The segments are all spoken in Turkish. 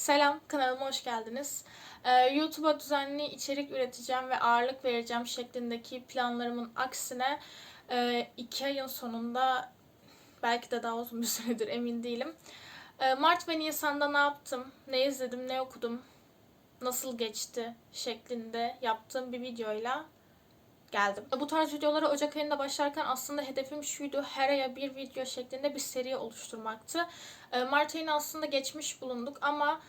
Selam, kanalıma hoş geldiniz. Ee, YouTube'a düzenli içerik üreteceğim ve ağırlık vereceğim şeklindeki planlarımın aksine e, iki ayın sonunda belki de daha uzun bir süredir emin değilim. E, Mart ve Nisan'da ne yaptım, ne izledim, ne okudum, nasıl geçti şeklinde yaptığım bir videoyla geldim. Bu tarz videolara Ocak ayında başlarken aslında hedefim şuydu. Her aya bir video şeklinde bir seri oluşturmaktı. E, Mart ayını aslında geçmiş bulunduk ama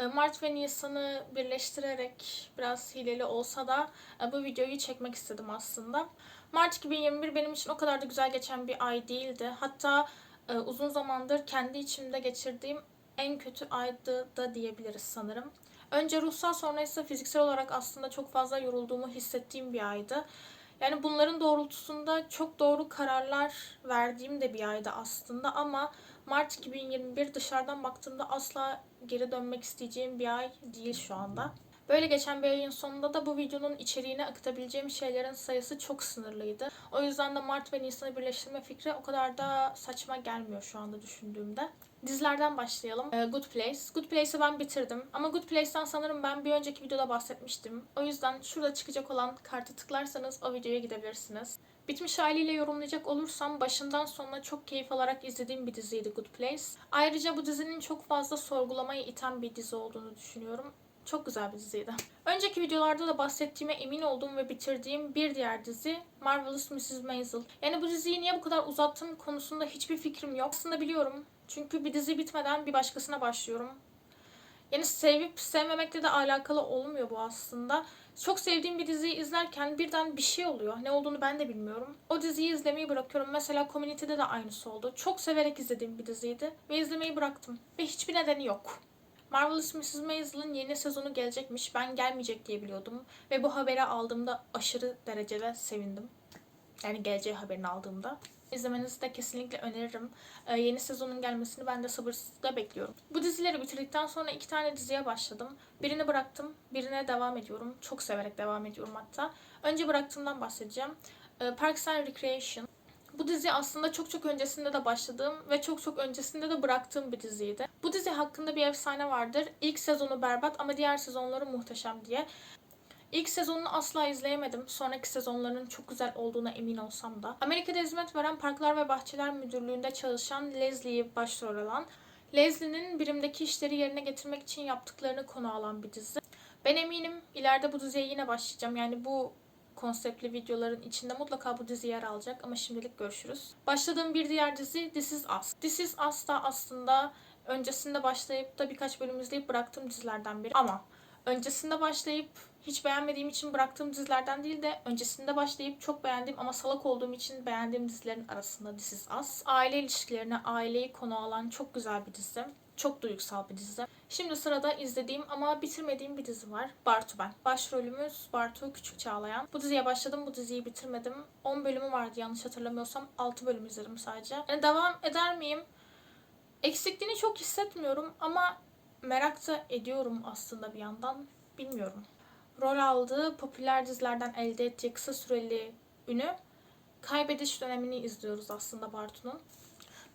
e, Mart ve Nisan'ı birleştirerek biraz hileli olsa da e, bu videoyu çekmek istedim aslında. Mart 2021 benim için o kadar da güzel geçen bir ay değildi. Hatta e, uzun zamandır kendi içimde geçirdiğim en kötü aydı da diyebiliriz sanırım. Önce ruhsal sonra ise fiziksel olarak aslında çok fazla yorulduğumu hissettiğim bir aydı. Yani bunların doğrultusunda çok doğru kararlar verdiğim de bir aydı aslında ama Mart 2021 dışarıdan baktığımda asla geri dönmek isteyeceğim bir ay değil şu anda. Böyle geçen bir ayın sonunda da bu videonun içeriğine akıtabileceğim şeylerin sayısı çok sınırlıydı. O yüzden de Mart ve Nisan'ı birleştirme fikri o kadar da saçma gelmiyor şu anda düşündüğümde. Dizilerden başlayalım. Ee, Good Place. Good Place'i ben bitirdim. Ama Good Place'ten sanırım ben bir önceki videoda bahsetmiştim. O yüzden şurada çıkacak olan kartı tıklarsanız o videoya gidebilirsiniz. Bitmiş haliyle yorumlayacak olursam başından sonuna çok keyif alarak izlediğim bir diziydi Good Place. Ayrıca bu dizinin çok fazla sorgulamaya iten bir dizi olduğunu düşünüyorum. Çok güzel bir diziydi. Önceki videolarda da bahsettiğime emin olduğum ve bitirdiğim bir diğer dizi Marvelous Mrs. Maisel. Yani bu diziyi niye bu kadar uzattım konusunda hiçbir fikrim yok. Aslında biliyorum. Çünkü bir dizi bitmeden bir başkasına başlıyorum. Yani sevip sevmemekle de alakalı olmuyor bu aslında. Çok sevdiğim bir diziyi izlerken birden bir şey oluyor. Ne olduğunu ben de bilmiyorum. O diziyi izlemeyi bırakıyorum. Mesela Community'de de aynısı oldu. Çok severek izlediğim bir diziydi ve izlemeyi bıraktım. Ve hiçbir nedeni yok. Marvelous Mrs. Maisel'ın yeni sezonu gelecekmiş. Ben gelmeyecek diye biliyordum. Ve bu haberi aldığımda aşırı derecede sevindim. Yani geleceği haberini aldığımda. İzlemenizi de kesinlikle öneririm. Ee, yeni sezonun gelmesini ben de sabırsızlıkla bekliyorum. Bu dizileri bitirdikten sonra iki tane diziye başladım. Birini bıraktım, birine devam ediyorum. Çok severek devam ediyorum hatta. Önce bıraktığımdan bahsedeceğim. Ee, Parks and Recreation. Bu dizi aslında çok çok öncesinde de başladığım ve çok çok öncesinde de bıraktığım bir diziydi. Bu dizi hakkında bir efsane vardır. İlk sezonu berbat ama diğer sezonları muhteşem diye. İlk sezonunu asla izleyemedim. Sonraki sezonlarının çok güzel olduğuna emin olsam da. Amerika'da hizmet veren Parklar ve Bahçeler Müdürlüğü'nde çalışan Leslie'yi başrol alan, Leslie'nin birimdeki işleri yerine getirmek için yaptıklarını konu alan bir dizi. Ben eminim ileride bu diziye yine başlayacağım. Yani bu konseptli videoların içinde mutlaka bu dizi yer alacak ama şimdilik görüşürüz. Başladığım bir diğer dizi This Is Us. This Is Us da aslında öncesinde başlayıp da birkaç bölüm izleyip bıraktığım dizilerden biri. Ama öncesinde başlayıp hiç beğenmediğim için bıraktığım dizilerden değil de öncesinde başlayıp çok beğendiğim ama salak olduğum için beğendiğim dizilerin arasında This Is Us. Aile ilişkilerine, aileyi konu alan çok güzel bir dizi. Çok duygusal bir dizi. Şimdi sırada izlediğim ama bitirmediğim bir dizi var. Bartu Ben. Başrolümüz Bartu Küçük Çağlayan. Bu diziye başladım, bu diziyi bitirmedim. 10 bölümü vardı yanlış hatırlamıyorsam. 6 bölüm izledim sadece. Yani devam eder miyim? Eksikliğini çok hissetmiyorum ama merak da ediyorum aslında bir yandan. Bilmiyorum. Rol aldığı popüler dizilerden elde ettiği kısa süreli ünü kaybediş dönemini izliyoruz aslında Bartu'nun.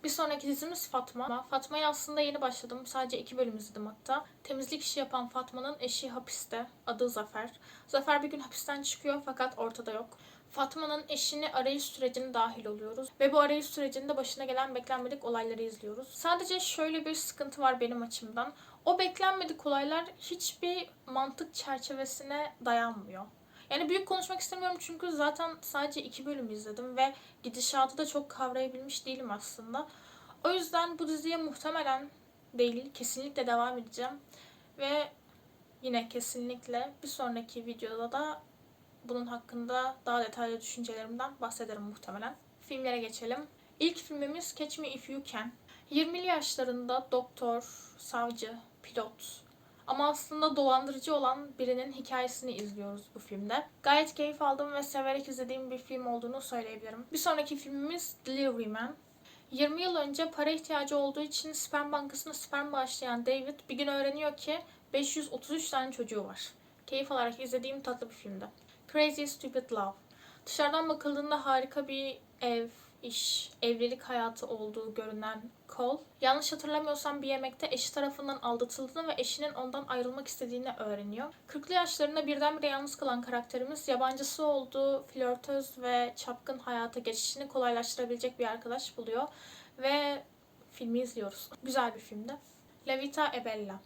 Bir sonraki dizimiz Fatma. Fatma'ya aslında yeni başladım. Sadece iki bölüm izledim hatta. Temizlik işi yapan Fatma'nın eşi hapiste. Adı Zafer. Zafer bir gün hapisten çıkıyor fakat ortada yok. Fatma'nın eşini arayış sürecine dahil oluyoruz. Ve bu arayış sürecinde başına gelen beklenmedik olayları izliyoruz. Sadece şöyle bir sıkıntı var benim açımdan. O beklenmedik olaylar hiçbir mantık çerçevesine dayanmıyor. Yani büyük konuşmak istemiyorum çünkü zaten sadece iki bölüm izledim ve gidişatı da çok kavrayabilmiş değilim aslında. O yüzden bu diziye muhtemelen değil, kesinlikle devam edeceğim. Ve yine kesinlikle bir sonraki videoda da bunun hakkında daha detaylı düşüncelerimden bahsederim muhtemelen. Filmlere geçelim. İlk filmimiz Catch Me If You Can. 20'li yaşlarında doktor, savcı, pilot, ama aslında dolandırıcı olan birinin hikayesini izliyoruz bu filmde. Gayet keyif aldım ve severek izlediğim bir film olduğunu söyleyebilirim. Bir sonraki filmimiz Delivery Man. 20 yıl önce para ihtiyacı olduğu için sperm bankasına sperm bağışlayan David bir gün öğreniyor ki 533 tane çocuğu var. Keyif alarak izlediğim tatlı bir filmdi. Crazy Stupid Love. Dışarıdan bakıldığında harika bir ev, iş, evlilik hayatı olduğu görünen Cole, yanlış hatırlamıyorsam bir yemekte eşi tarafından aldatıldığını ve eşinin ondan ayrılmak istediğini öğreniyor. 40'lı yaşlarında birdenbire yalnız kalan karakterimiz yabancısı olduğu flörtöz ve çapkın hayata geçişini kolaylaştırabilecek bir arkadaş buluyor ve filmi izliyoruz. Güzel bir filmdi. La Vita e Bella.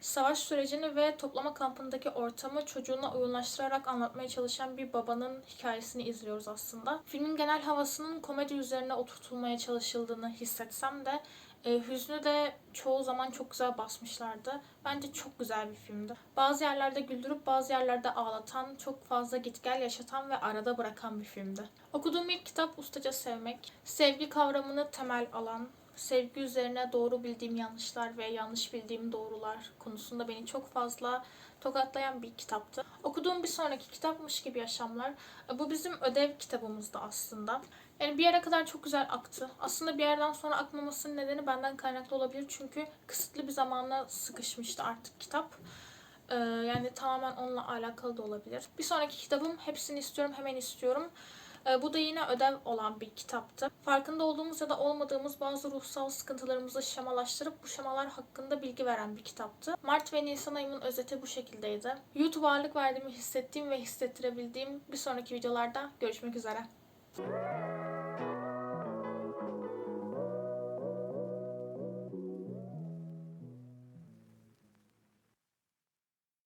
Savaş sürecini ve toplama kampındaki ortamı çocuğuna uyumlaştırarak anlatmaya çalışan bir babanın hikayesini izliyoruz aslında. Filmin genel havasının komedi üzerine oturtulmaya çalışıldığını hissetsem de e, hüznü de çoğu zaman çok güzel basmışlardı. Bence çok güzel bir filmdi. Bazı yerlerde güldürüp bazı yerlerde ağlatan, çok fazla git gel yaşatan ve arada bırakan bir filmdi. Okuduğum ilk kitap Ustaca Sevmek. Sevgi kavramını temel alan, sevgi üzerine doğru bildiğim yanlışlar ve yanlış bildiğim doğrular konusunda beni çok fazla tokatlayan bir kitaptı. Okuduğum bir sonraki kitapmış gibi yaşamlar. Bu bizim ödev kitabımızdı aslında. Yani bir yere kadar çok güzel aktı. Aslında bir yerden sonra akmamasının nedeni benden kaynaklı olabilir. Çünkü kısıtlı bir zamana sıkışmıştı artık kitap. Ee, yani tamamen onunla alakalı da olabilir. Bir sonraki kitabım Hepsini istiyorum, hemen istiyorum. Ee, Bu da yine ödev olan bir kitaptı. Farkında olduğumuz ya da olmadığımız bazı ruhsal sıkıntılarımızı şemalaştırıp bu şemalar hakkında bilgi veren bir kitaptı. Mart ve Nisan ayımın özeti bu şekildeydi. YouTube ağırlık verdiğimi hissettiğim ve hissettirebildiğim bir sonraki videolarda görüşmek üzere.